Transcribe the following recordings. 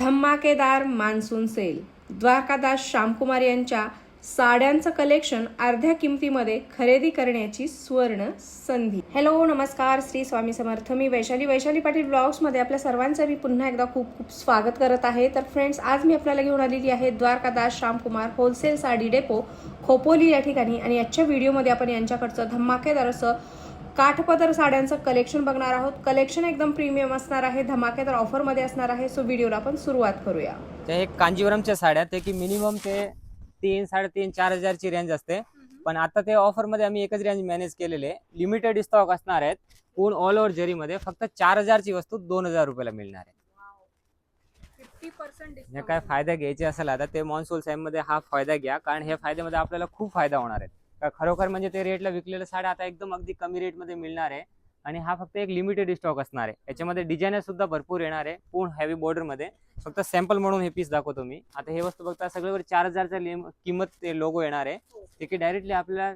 धमाकेदार monsoon sale. Dwarkadas Shyamkumar यांच्या साड्यांचं कलेक्शन अर्ध्या किमतीमध्ये खरेदी करण्याची सुवर्ण संधी. हॅलो नमस्कार. श्री स्वामी समर्थ. मी वैशाली वैशाली पाटील ब्लॉग्समध्ये आपल्या सर्वांचं मी पुन्हा एकदा खूप खूप स्वागत करत आहे. तर फ्रेंड्स आज मी आपल्याला घेऊन आलेली आहे द्वारकादास श्यामकुमार होलसेल साडी डेपो खोपोली या ठिकाणी. आणि आजच्या व्हिडिओमध्ये आपण यांच्याकडचं धमाकेदार असं काठपदर साड्यांचं कलेक्शन बघणार आहोत. कलेक्शन एकदम प्रीमियम असणार आहे. धमाकेदार ऑफरमध्ये असणार आहे. सो व्हिडिओला आपण सुरुवात करूया. त्या हे कांजीवरमच्या साड्या ते की मिनिमम ते तीन साडेतीन चार हजारची रेंज असते. पण आता ते ऑफरमध्ये आम्ही एकच रेंज मॅनेज केलेले. लिमिटेड स्टॉक असणार आहेत. पूर्ण ऑल ओव्हर जरीमध्ये फक्त चार हजारची वस्तू दोन हजार रुपयाला मिळणार आहे. हे काय फायदा घ्यायचे असेल आता ते मॉन्सून साईममध्ये हा फायदा घ्या. कारण हे फायद्यामध्ये आपल्याला खूप फायदा होणार आहे. खरोखर म्हणजे ते रेटला विकलेल्या साड्या आता एकदम अगदी कमी रेटमध्ये मिळणार आहे. आणि हा फक्त एक लिमिटेड स्टॉक असणार आहे. याच्यामध्ये डिझाईन सुद्धा भरपूर येणार आहे पूर्ण हेवी बॉर्डरमध्ये. फक्त सॅम्पल म्हणून हे पीस दाखवतो मी. आता हे वस्तू बघता सगळ्यावर चार हजारचा किंमत ते लोगो येणार आहे. ते की डायरेक्टली आपल्याला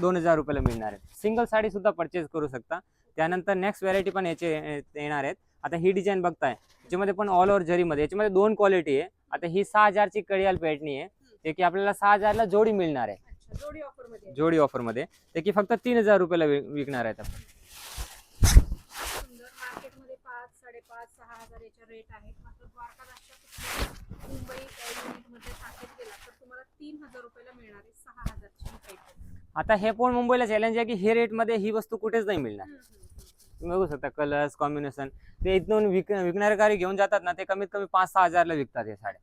दोन हजार रुपयाला मिळणार आहे. सिंगल साडी सुद्धा परचेस करू शकता. त्यानंतर नेक्स्ट व्हरायटी पण याचे येणार आहेत. आता ही डिझाईन बघताय. याच्यामध्ये पण ऑल ओव्हर जरीमध्ये. याच्यामध्ये दोन क्वालिटी आहे. आता ही सहा हजारची कडियाल पेटणी आहे. ते की आपल्याला सहा हजारला जोडी मिळणार आहे. जोडी ऑफरमध्ये जोडी ऑफरमध्ये ते की फक्त तीन हजार रुपयाला विकणार आहेत आपण. सुंदर मार्केटमध्ये पाच साडेपाच सहा हजार याच्या रेट आहेत. मात्र द्वारकादासच्या कुठल्याही मुंबई युनिटमध्ये टाकत गेला तर तुम्हाला तीन हजार रुपयाला मिळणार आहे सहा हजारची ही rate. आता हे पण मुंबईला चॅलेंज आहे की हे रेटमध्ये ही वस्तू कुठेच नाही मिळणार. तुम्ही बघू शकता कलर्स कॉम्बिनेशन ते इथून विक विकणारे गाडी घेऊन जातात ना ते कमीत कमी पाच सहा हजारला विकतात हे साड्या.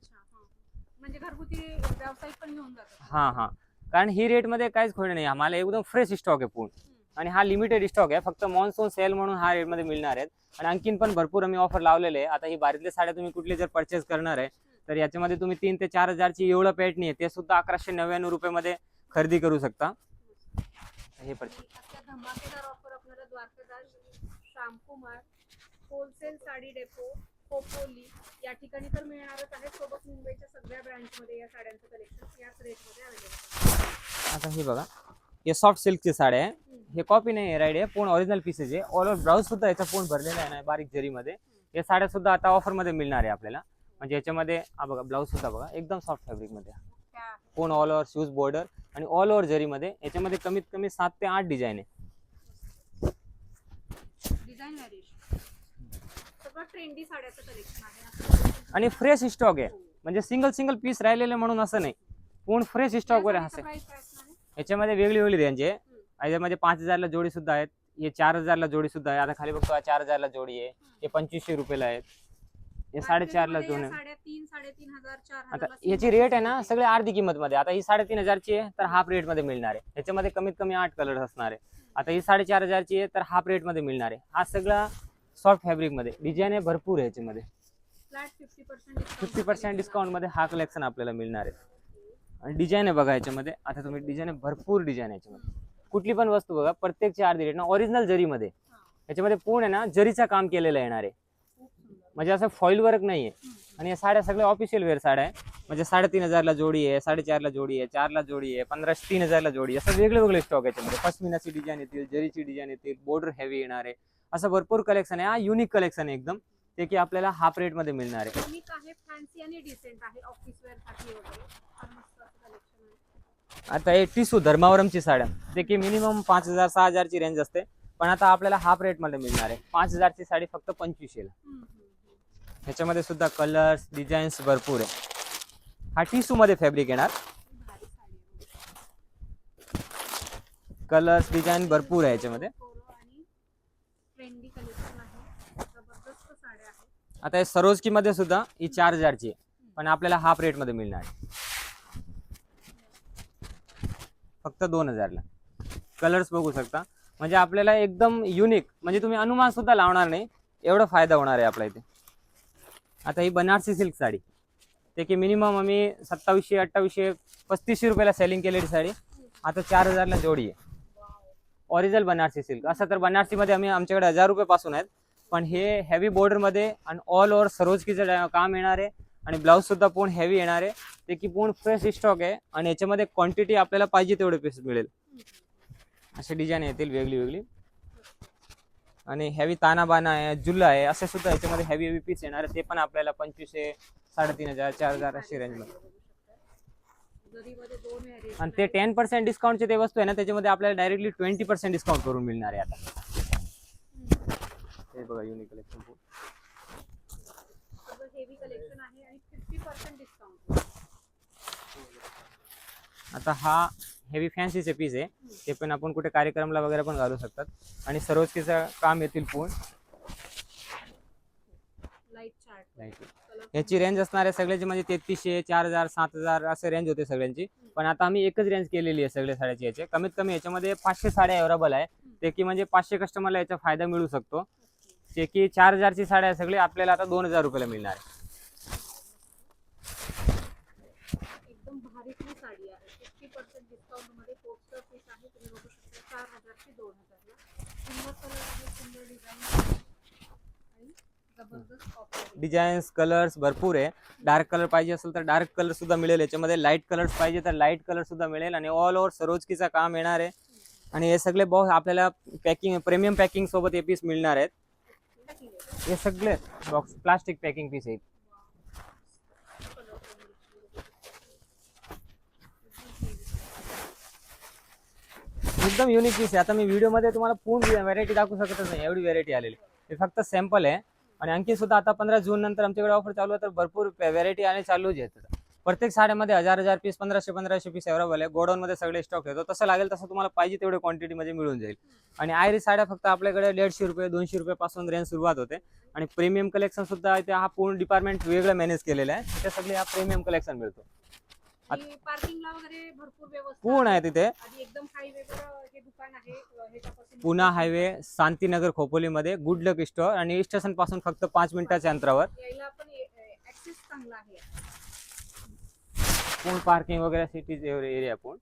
म्हणजे घरगुती व्यावसायिक पण घेऊन जातात. हा हा. कारण ही रेटमध्ये काहीच खोडे नाही. आम्हाला एकदम फ्रेश स्टॉक आहे पूर्ण. आणि हा लिमिटेड स्टॉक आहे. फक्त मॉन्सून सेल म्हणून हा रेटमध्ये मिळणार आहेत. आणि आणखीन पण भरपूर आम्ही ऑफर लावलेले आहे आता ही बारीतल्या साड्या तुम्ही कुठली जर परचेस करणार आहे तर याच्यामध्ये तुम्ही तीन ते चार हजारची एवढं पेटणी आहे ते सुद्धा अकराशे नव्याण्णव रुपयामध्ये खरेदी करू शकता. हे purchase Dwarkadas wholesale sari depot Khopoli या ठिकाणी तर मिळणारच आहे सोबत मुंबईच्या सगळ्या ब्रँचमध्ये या साड्यांचं कलेक्शन याच रेटमध्ये अवेलेबल आता हे बघा. हे सॉफ्ट सिल्कची साड्या आहे. हे कॉपी नाही आहे राईड आहे. पूर्ण ऑरिजिनल पीसेस आहे. ऑल ओव्हर ब्लाऊज सुद्धा याचा पूर्ण भरलेला आहे ना बारीक जरीमध्ये. या साड्या सुद्धा आता ऑफरमध्ये मिळणार आहे आपल्याला. म्हणजे याच्यामध्ये हा बघा ब्लाऊज सुद्धा बघा. एकदम सॉफ्ट फॅब्रिकमध्ये. पूर्ण ऑल ओव्हर शूज बॉर्डर आणि ऑल ओव्हर जरीमध्ये. याच्यामध्ये कमीत कमी सात ते आठ डिझाईन आहे डिझाईन व्हॅरिएशन ट्रेंडी साड्याचं कलेक्शन आहे. आणि फ्रेश स्टॉक आहे. म्हणजे सिंगल सिंगल पीस राहिलेले म्हणून असं नाही. पूर्ण फ्रेश स्टॉक वर असे. याच्यामध्ये वेगळी वेगळी रेंज आहे याच्यामध्ये पाच हजारला जोडी सुद्धा आहेत. हे चार हजारला जोडी सुद्धा आहे. आता खाली बघतो चार हजारला जोडी आहे. हे पंचवीसशे रुपयाला आहेत. हे साडेचारला या आहे. आता याची रेट आहे ना सगळे अर्धी किंमत मध्ये आता ही साडेतीन हजारची आहे तर हाफ रेटमध्ये मिळणार आहे. याच्यामध्ये कमीत कमी आठ कलर असणार आहे. आता ही साडेचार हजारची आहे तर हाफ रेटमध्ये मिळणार आहे. हा सगळा सॉफ्ट फॅब्रिकमध्ये. डिझाईन आहे भरपूर आहे याच्यामध्ये. फिफ्टी पर्सेंट फिफ्टी पर्सेंट डिस्काउंटमध्ये हा कलेक्शन आपल्याला मिळणार आहे. आणि डिझाईन आहे बघा याच्यामध्ये. आता तुम्ही डिझाईन आहे भरपूर डिझाईन याच्यामध्ये. कुठली पण वस्तू बघा प्रत्येकची अर्धी रेट ना ओरिजिनल जरीमध्ये. याच्यामध्ये पूर्ण आहे ना जरीचं काम केलेलं येणार आहे. म्हणजे असं फॉईल वर्क नाही आहे. आणि या साड्या सगळ्या ऑफिशियल वेअर साड्या आहे. म्हणजे साडेतीन हजारला जोडी आहे साडेचारला जोडी आहे चारला जोडी आहे पंधराशे तीन हजारला जोडी आहे. असं वेगळे वेगळे स्टॉक याच्यामध्ये. पश्मिनाची डिझाईन येतील जरीची डिझाईन येतील बॉर्डर हेवी येणार आहे. असं भरपूर कलेक्शन आहे. हा युनिक कलेक्शन आहे एकदम. ते की आपल्याला हाफ रेटमध्ये मिळणार आहे. युनिक आहे फॅन्सी आणि डिसेंट आहे ऑफिस वेअरसाठी वगैरे. फार मस्त असं कलेक्शन आहे. आता हे टिसू धर्मावरमची साड्या. ते की मिनिमम पाच हजार सहा हजारची रेंज असते. पण आता आपल्याला हाफ रेटमध्ये मिळणार आहे. पाच हजारची साडी फक्त पंचवीसशेला हम्म, हम्म, हम्म. ह्याच्यामध्ये सुद्धा कलर्स डिझाईन्स भरपूर आहे. हा टिसू मध्ये फॅब्रिक येणार. भारी साडी आहे. कलर्स डिझाईन भरपूर आहे याच्यामध्ये आणि ट्रेंडी कलेक्शन आहे. जबरदस्त साड्या आहेत. आता सरोजकी मध्ये सुद्धा ही चार हजारची आहे. पण आपल्याला हाफ रेटमध्ये मिळणार आहे. फक्त दोन हजारला. कलर्स बघू शकता. म्हणजे आपल्याला एकदम युनिक म्हणजे तुम्ही अनुमान सुद्धा लावणार नाही. एवढा फायदा होणार आहे आपल्या इथे. आता ही बनारसी सिल्क साडी. ते की मिनिमम आम्ही सत्तावीसशे अठ्ठावीसशे पस्तीसशे रुपयाला सेलिंग केलेली साडी. आता चार हजारला जोडी आहे. ओरिजिनल बनारसी सिल्क असं तर बनारसीमध्ये आम्ही आमच्याकडे हजार रुपये पासून आहेत. पण हे हेवी बॉर्डरमध्ये आणि ऑल ओव्हर सरोजकीचं काम येणार आहे आणि ब्लाऊज सुद्धा पूर्ण हेवी येणार. आहे ते की पूर्ण फ्रेश स्टॉक आहे आणि याच्यामध्ये क्वांटिटी आपल्याला पाहिजे तेवढे पीस मिळेल. असे डिझाईन येतील वेगळी वेगळी. आणि हेवी ताना बाना आहे जुल्ला आहे असे सुद्धा याच्यामध्ये हेवी हेवी पीस येणार आहे ते पण आपल्याला पंचवीसशे साडेतीन हजार चार हजार अशी रेंजमध्ये आणि ते टेन पर्सेंट डिस्काउंटचे ते वस्तू आहे ना त्याच्यामध्ये आपल्याला डायरेक्टली ट्वेंटी पर्सेंट डिस्काउंट करून मिळणार आहे आता. हे बघा युनिक कलेक्शन आता हा हेवी फॅन्सीचे पीस आहे. ते पण आपण कुठे कार्यक्रमला वगैरे पण घालू शकतात. आणि सरोजकीचं काम येतील पूर्ण याची रेंज असणार आहे सगळ्याची म्हणजे तेहतीसशे चार हजार सात हजार असे रेंज होते सगळ्यांची. पण आता आम्ही एकच रेंज केलेली आहे सगळ्या साड्याची याचे. कमीत कमी याच्यामध्ये पाचशे साड्या अवेलेबल आहे. ते की म्हणजे पाचशे कस्टमरला याचा फायदा मिळू शकतो. जे की चार हजारची साड्या सगळी आपल्याला आता दोन हजार रुपयाला मिळणार आहे. जबरदस्त डिझाईन्स कलर्स भरपूर आहे. डार्क कलर पाहिजे असेल तर डार्क कलरसुद्धा मिळेल. याच्यामध्ये लाइट कलर्स पाहिजे तर लाइट कलरसुद्धा मिळेल आणि ऑल ओव्हर सरोजकीचा काम येणार आहे. आणि हे सगळे बॉक्स आपल्याला पॅकिंग प्रीमियम पॅकिंग सोबत हे पीस मिळणार आहेत. हे सगळे बॉक्स प्लास्टिक पॅकिंग पीस आहेत. एकदम युनिक पीस आहे. आता मी व्हिडिओमध्ये तुम्हाला पूर्ण व्हरायटी दाखवू शकतच नाही. एवढी व्हरायटी आलेली. हे फक्त सॅम्पल आहे. आणि आणखी सुद्धा आता पंधरा जून नंतर आमच्याकडे ऑफर चालू आहे तर भरपूर व्हरायटी आणि चालूच येतात प्रत्येक साड्यामध्ये हजार हजार पीस पंधराशे पंधराशे पीस अवेलेबल आहे. गोडाऊनमध्ये सगळे स्टॉक येतो तसं लागेल तसं तुम्हाला पाहिजे तेवढे क्वांटिटीमध्ये मिळून जाईल. आणि आयरी साड्या फक्त आपल्याकडे दीडशे रुपये दोनशे रुपयापासून रेंज सुरुवात होते. आणि प्रीमियम कलेक्शन सुद्धा इथे हा पूर्ण डिपार्टमेंट वेगळं मॅनेज केलेलं आहे. तिथे सगळे हा प्रीमियम कलेक्शन मिळतो. आणि पार्किंगला वगैरे भरपूर व्यवस्था पूर्ण आहे तिथे. आणि एकदम हायवेवर हे दुकान आहे अ, ह्याच्यापासून पुणा हायवे शांतीनगर खोपोलीमध्ये. गुड लक स्टोअर आणि स्टेशनपासून फक्त पाच मिनिटाच्या अंतरावर. यायला पण ऍक्सेस चांगला आहे. पूर्ण पार्किंग वगैरे सिटीज एरिया पूर्ण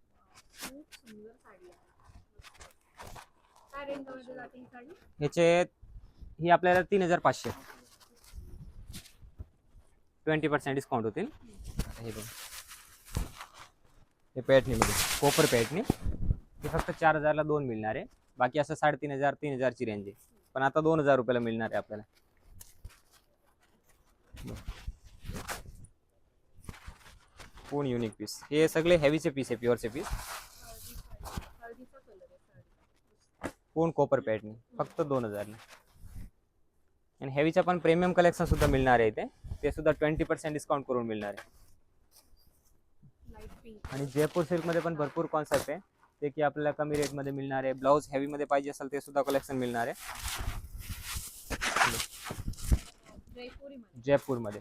खूप सुंदर साडी आहे. काय रेंजमध्ये जाते ही साडी? ह्याचे ही आपल्याला तीन हजार पाचशे. ट्वेंटी पर्सेंट डिस्काउंट होतील. हे बघा. हे पॅटनीमध्ये कोपर पॅटनी ते फक्त चार हजारला दोन मिळणार आहे. बाकी असं साडेतीन हजार तीन हजारची रेंज आहे. पण आता दोन हजार रुपयाला मिळणार आहे आपल्याला. कोण युनिक पीस हे सगळे हेवीचे पीस आहे प्युअरचे पीस कोण कॉपर कोपर पॅटनी फक्त दोन हजारला. आणि हेवीचा पण प्रीमियम कलेक्शन सुद्धा मिळणार आहे इथे. ते सुद्धा ट्वेंटी पर्सेंट डिस्काउंट करून मिळणार आहे. आणि जयपूर सिल्कमध्ये पण भरपूर कॉन्सेप्ट आहे. ते की आपल्याला कमी रेटमध्ये मिळणार आहे ब्लाऊज हेवीमध्ये पाहिजे असेल ते सुद्धा कलेक्शन मिळणार आहे. जयपूरमध्ये.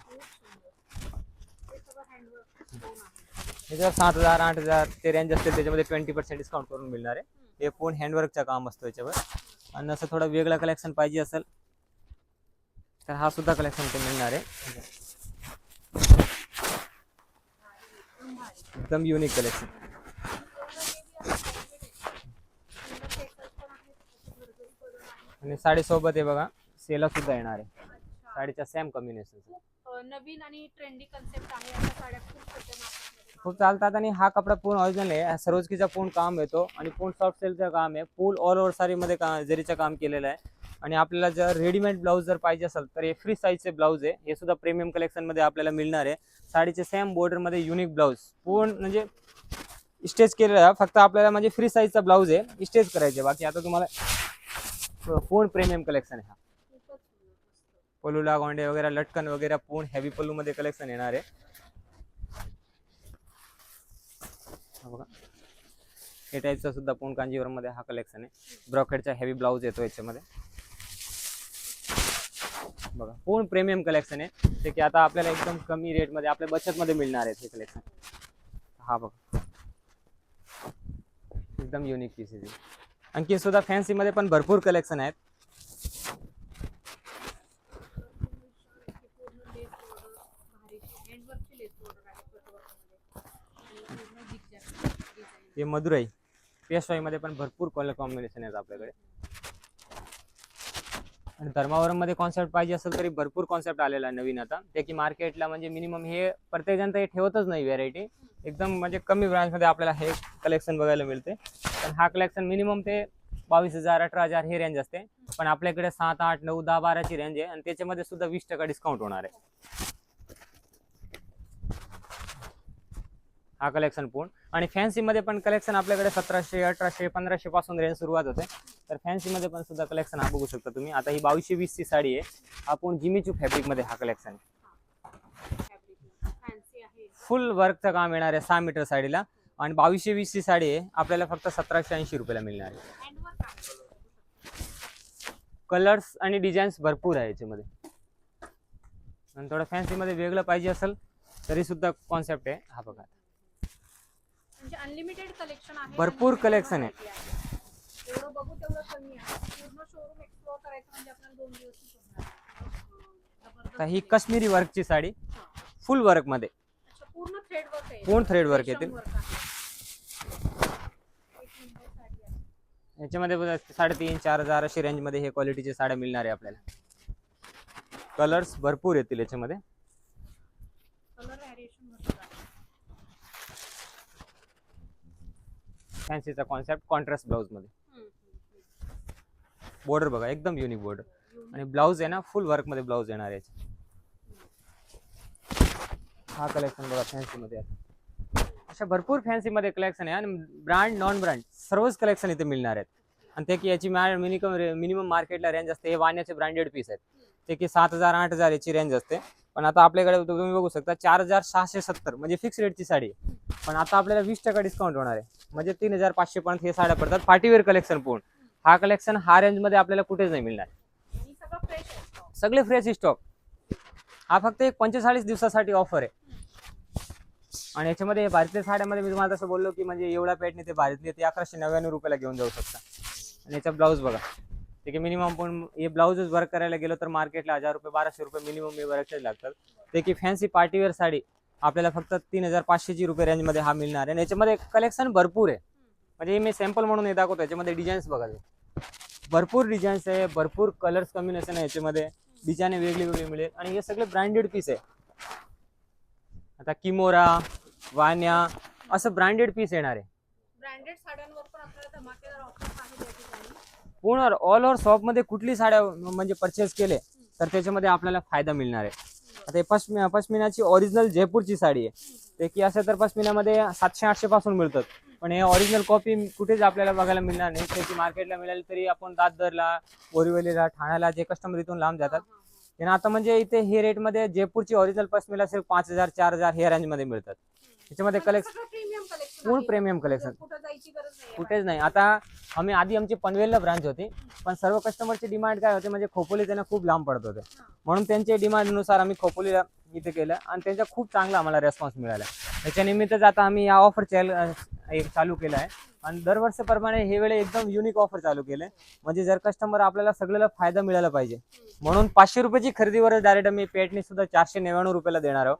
खूप सात हजार आठ हजार ते रेंज असते त्याच्यामध्ये ट्वेंटी पर्सेंट डिस्काउंट करून मिळणार आहे. हे पूर्ण हँडवर्कचं काम असतं याच्यावर. आणि असं थोडं वेगळं कलेक्शन पाहिजे असेल तर हा सुद्धा कलेक्शन ते मिळणार आहे. एकदम युनिक कलेक्शन आहे आणि साडीसोबत हे बघा सेला सुद्धा येणार आहे. साडीच्या सेम कॉम्बिनेशन नवीन आणि ट्रेंडी कन्सेप्ट आहे. अशा साड्या खूप सध्या मार्केटमध्ये खूप चालतात आणि हा कपडा पूर्ण ऑरिजिनल आहे. हा सरोजकीचा पूर्ण काम येतो आणि पूर्ण सॉफ्ट सेलचं काम आहे. फुल ऑल ओव्हर साडीमध्ये का जरीचं काम केलेलं आहे. आणि आपल्याला जर रेडीमेड ब्लाऊज जर पाहिजे असेल तर हे फ्री साईजचे ब्लाऊज आहे. हे सुद्धा प्रीमियम कलेक्शनमध्ये आपल्याला मिळणार आहे. साडीचे सेम बॉर्डरमध्ये युनिक ब्लाऊज पूर्ण म्हणजे स्टेच केलेला फक्त आपल्याला म्हणजे फ्री साईजचा ब्लाऊज आहे. स्टेच करायचे. बाकी आता तुम्हाला पूर्ण प्रीमियम कलेक्शन आहे हा. पलूला गोंडे वगैरे लटकन वगैरे पूर्ण हेवी पलूमध्ये कलेक्शन येणार आहे. बघा. हे टाईपचा सुद्धा पूर्ण कांजीवरममध्ये हा कलेक्शन आहे. ब्रॉकेटचा हेवी ब्लाऊज येतो याच्यामध्ये. बघा. पूर्ण प्रीमियम कलेक्शन आहे. ते की आता आपल्याला एकदम कमी रेटमध्ये आपल्या बचतमध्ये मिळणार आहेत हे कलेक्शन हा बघा. एकदम युनिक पीस आहे आणखी सुद्धा फॅन्सीमध्ये पण भरपूर कलेक्शन आहेत. की पूर्ण लेस मध्ये मधुराई पेशवाईमध्ये पण भरपूर कलर कॉम्बिनेशन आहेत आपल्याकडे. धर्मावरममध्ये कॉन्सेप्ट पाहिजे असेल तरी भरपूर कॉन्सेप्ट आलेला आहे नवीन आता. ते की मार्केटला म्हणजे मिनिमम हे प्रत्येक जण तर हे ठेवतच नाही व्हेरायटी एकदम म्हणजे कमी ब्रँचमध्ये आपल्याला हे कलेक्शन बघायला मिळते. पण हा कलेक्शन मिनिमम ते बावीस हजार अठरा हजार हे रेंज असते. पण आपल्याकडे सात आठ नऊ दहा बाराची रेंज आहे. आणि त्याच्यामध्ये सुद्धा वीस टक्का डिस्काउंट होणार आहे. हा कलेक्शन पूर्ण. आणि फॅन्सीमध्ये पण कलेक्शन आपल्याकडे सतराशे अठराशे पंधराशे पासून रेंज सुरुवात होते. तर फॅन्सी मध्ये पण सुद्धा कलेक्शन हा बघू शकता तुम्ही. आता ही बावीसशे वीस ची साडी आहे. आपण जिमीचू फॅब्रिकमध्ये हा कलेक्शन आहे. फुल वर्कचं काम येणार आहे सहा मीटर साडीला. आणि बावीसशे वीस ची साडी आहे. आपल्याला फक्त सतराशे ऐंशी रुपयाला मिळणार आहे. कलर्स आणि डिझाईन्स भरपूर आहे याच्यामध्ये. आणि थोडं फॅन्सी मध्ये वेगळं पाहिजे असेल तरी सुद्धा कॉन्सेप्ट आहे. हा बघा म्हणजे अनलिमिटेड कलेक्शन आहे भरपूर collection आहे. variety आहे. एवढं बघू तेवढं कमी आहे पूर्ण शोरूम एक्सप्लोर करायचं म्हणजे आपल्याला दोन दिवस आता ही काश्मीरी वर्कची साडी फुल वर्कमध्ये पूर्ण थ्रेड वर्क आहे पूर्ण thread work रेशम येते. work आहे. एक नंबर साडी आहे. याच्यामध्ये साडेतीन चार हजार अशी रेंजमध्ये हे क्वालिटीचे साड्या मिळणार आहे आपल्याला कलर्स भरपूर येतील याच्यामध्ये कलर व्हॅरिएशन भरपूर आहे फॅन्सीचा कॉन्सेप्ट कॉन्ट्रास्ट ब्लाऊजमध्ये. बॉर्डर बघा एकदम युनिक बॉर्डर आणि ब्लाऊज आहे ना फुल वर्कमध्ये ब्लाऊज येणार आहे. हा कलेक्शन बघा फॅन्सी मध्ये. अशा भरपूर फॅन्सी मध्ये कलेक्शन आहे आणि ब्रँड नॉन ब्रँड सर्वच कलेक्शन इथे मिळणार आहेत. आणि ते की याची मिनिमम मिनिमम मार्केटला रेंज असते हे वाण्याचे ब्रँडेड पीस आहेत. ते की सात हजार आठ हजार याची रेंज असते. पण आता आपल्याकडे तुम्ही बघू शकता चार हजार सहाशे सत्तर म्हणजे फिक्स रेटची साडी पण आता आपल्याला वीस टक्का डिस्काउंट होणार आहे. म्हणजे तीन हजार पाचशे पर्यंत हे साड्या पडतात. पार्टीवेअर कलेक्शन पूर्ण. हा कलेक्शन हा रेंजमध्ये आपल्याला कुठेच नाही मिळणार. फ्रेश सगळे फ्रेश स्टॉक हा फक्त एक पंचेचाळीस दिवसासाठी ऑफर आहे. आणि याच्यामध्ये भारतीय साड्यामध्ये मी तुम्हाला तसं बोललो की म्हणजे एवढा पॅटने ते भारतीय ते अकराशे नव्याण्णव रुपयाला घेऊन जाऊ शकता. आणि याचा ब्लाऊज बघा. ते की मिनिमम पण हे ब्लाऊजच वर्क करायला गेलो तर मार्केटला हजार रुपये बाराशे रुपये मिनिमम हे वर्कचे लागतात. ते की फॅन्सी पार्टीवेअर साडी आपल्याला फक्त तीन हजार पाचशेची रुपये रेंजमध्ये हा मिळणार आहे. आणि याच्यामध्ये कलेक्शन भरपूर आहे. म्हणजे मी सॅम्पल म्हणून हे दाखवतो याच्यामध्ये डिझाईन्स बघा भरपूर डिझाईन्स आहे भरपूर कलर्स कॉम्बिनेशन आहे याच्यामध्ये. डिझाईन वेगळी वेगळी मिळेल. आणि हे सगळे ब्रँडेड पीस आहे. आता किमोरा वान्या असं ब्रँडेड पीस येणार आहे. ब्रँडेड साड्यांवर पण आपल्याला धमाकेदार ऑफर्स आहेत या ठिकाणी पूर्ण ऑल ओव्हर शॉपमध्ये कुठली साड्या म्हणजे परचेस केले तर त्याच्यामध्ये आपल्याला फायदा मिळणार आहे. आता पश्मि पश्मिनाची ओरिजिनल जयपूरची साडी आहे. ते की असं तर पश्मिनामध्ये सातशे आठशे पासून मिळतात. पण हे ऑरिजिनल कॉपी कुठेच आपल्याला बघायला मिळणार नाही. त्याची मार्केटला मिळाली तरी आपण दादरला बोरिवलीला ठाण्याला जे कस्टमर इथून लांब जातात. त्यांना आता म्हणजे इथे हे रेटमध्ये जयपूरची ऑरिजिनल पश्मिना सिर्फ पाच हजार चार हजार हे रेंजमध्ये मिळतात. त्याच्यामध्ये कलेक्शन प्रीमियम कलेक्शन पूर्ण. कुठं जायची गरज नाही कुठेच नाही. आता आम्ही आधी आमची पनवेलला ब्रांच होती पण सर्व कस्टमरची डिमांड काय होते म्हणजे खोपोली त्यांना खूप लांब पडत होते. म्हणून त्यांच्या डिमांडनुसार आम्ही खोपोलीला इथे केलं आणि त्यांचा खूप चांगला आम्हाला रेस्पॉन्स मिळाला. त्याच्या निमित्तच आता आम्ही या ऑफर एक चालू केलं आहे. आणि दरवर्षीप्रमाणे हे वेळे एकदम युनिक ऑफर चालू केले. म्हणजे जर कस्टमर आपल्याला सगळ्याला फायदा मिळाला पाहिजे. म्हणून पाचशे रुपयाची खरेदीवर डायरेक्ट आम्ही पेटने सुद्धा चारशे नव्याण्णव रुपयाला देणार आहोत.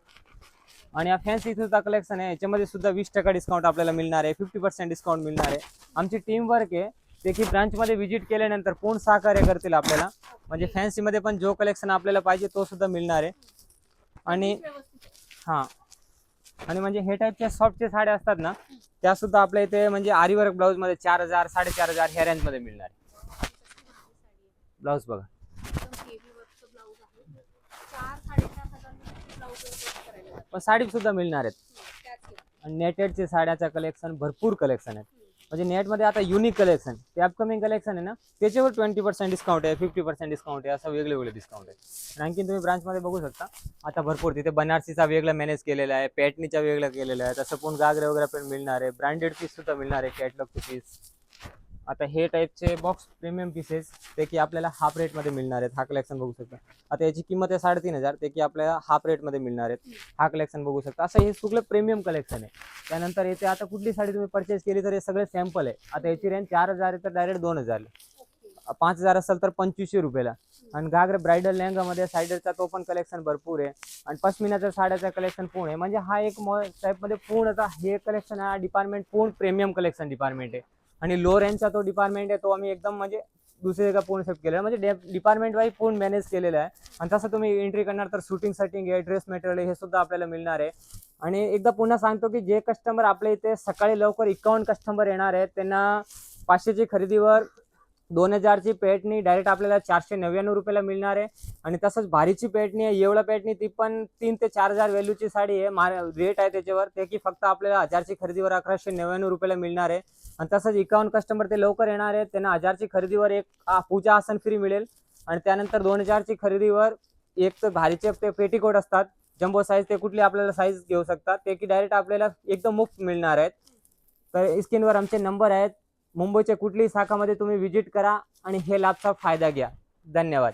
आणि या फॅन्सी इथं कलेक्शन आहे. याच्यामध्ये सुद्धा वीस टक्का डिस्काउंट आपल्याला मिळणार आहे. फिफ्टी पर्सेंट डिस्काउंट मिळणार आहे. आमची टीम वर्क आहे. ते की ब्रांचमध्ये व्हिजिट केल्यानंतर पूर्ण सहकार्य करतील आपल्याला. म्हणजे फॅन्सीमध्ये पण जो कलेक्शन आपल्याला पाहिजे तो सुद्धा मिळणार आहे. आणि हां. आणि म्हणजे हे टाईपच्या सॉफ्टच्या साड्या असतात ना त्या सुद्धा आपल्या इथे म्हणजे आरीवर्क ब्लाऊजमध्ये चार हजार साडेचार हजार ह्या रेंजमध्ये मिळणार आहे. ब्लाऊज बघा एकदम हेवी वर्कचं ब्लाऊज आहे चार साडेचार हजार ब्लाऊज करायला लागतं. पण साडी सुद्धा मिळणार आहेत. आणि नेटेडचे साड्याचं कलेक्शन भरपूर कलेक्शन आहेत. म्हणजे नेटमध्ये आता युनिक कलेक्शन ते अपकमिंग कलेक्शन आहे ना त्याच्यावर ट्वेंटी पर्सेंट डिस्काउंट आहे फिफ्टी पर्सेंट डिस्काउंट आहे असं वेगळे वेगळे डिस्काउंट आहे आणखी तुम्ही ब्रांचमध्ये बघू शकता आता भरपूर तिथे बनारसीचा वेगळा मॅनेज केलेला आहे पॅटनीचा वेगळा केलेला आहे तसं पण गागरे वगैरे पण मिळणार आहे ब्रँडेड पीस सुद्धा मिळणार आहे कॅटलॉगचे पीस आता हे टाईपचे बॉक्स प्रीमियम पीसेस ते की आपल्याला हाफ रेटमध्ये मिळणार आहेत. हा कलेक्शन बघू शकता. आता याची किंमत आहे साडेतीन हजार ते की आपल्याला हाफ रेटमध्ये मिळणार आहेत. हा कलेक्शन बघू शकता. असं हे सगळं प्रीमियम कलेक्शन आहे. त्यानंतर येते आता कुठली साडी तुम्ही परचेस केली तर हे सगळे सॅम्पल आहे. आता याची रेंज चार हजार आहे तर डायरेक्ट दोन हजार पाच हजार असेल तर पंचवीसशे रुपयाला. आणि घागरे ब्रायडल लेहंगामध्ये सायडरचा तो पण कलेक्शन भरपूर आहे. आणि पश्मिनाच्या साड्याचा कलेक्शन पूर्ण आहे. म्हणजे हा एक टाईपमध्ये पूर्णतः हे कलेक्शन हा डिपार्टमेंट पूर्ण प्रीमियम कलेक्शन डिपार्टमेंट आहे. आणि लो रेंजचा तो डिपार्टमेंट आहे तो आम्ही एकदम म्हणजे दुसरी जगा पूर्ण सेट केलेला आहे. म्हणजे डिपार्टमेंट वाईज पूर्ण मॅनेज केलेलं आहे. आणि तसं तुम्ही एंट्री करणार तर शूटिंग सेटिंग आहे ड्रेस मटेरियल हे सुद्धा आपल्याला मिळणार आहे. आणि एकदा पुन्हा सांगतो की जे कस्टमर आपल्या इथे सकाळी लवकर एकावन्न कस्टमर येणार आहेत त्यांना पाचशेची खरेदीवर दोन हजारची पेटणी डायरेक्ट आपल्याला चारशे नव्याण्णव रुपयाला मिळणार आहे. आणि तसंच भारीची पेटणी आहे. एवढा पेटणी ती पण तीन ते चार हजार व्हॅल्यूची साडी आहे. मा रेट आहे त्याच्यावर. ते की फक्त आपल्याला हजारची खरेदीवर अकराशे नव्याण्णव रुपयाला मिळणार आहे. आणि तसंच एकावन्न कस्टमर ते लवकर येणार आहेत. त्यांना हजारची खरेदीवर एक पूजा आसन फ्री मिळेल. आणि त्यानंतर दोन हजारची खरेदीवर एक तर भारीचे ते पेटीकोट असतात. जम्बो साईज ते कुठली आपल्याला साईज घेऊ शकतात. ते की डायरेक्ट आपल्याला एकदम मुफ्त मिळणार आहेत. तर स्क्रीनवर आमचे नंबर आहेत. मुंबईच्या कुठलीही शाखामध्ये तुम्ही व्हिजिट करा आणि हे लाभचा फायदा घ्या. धन्यवाद.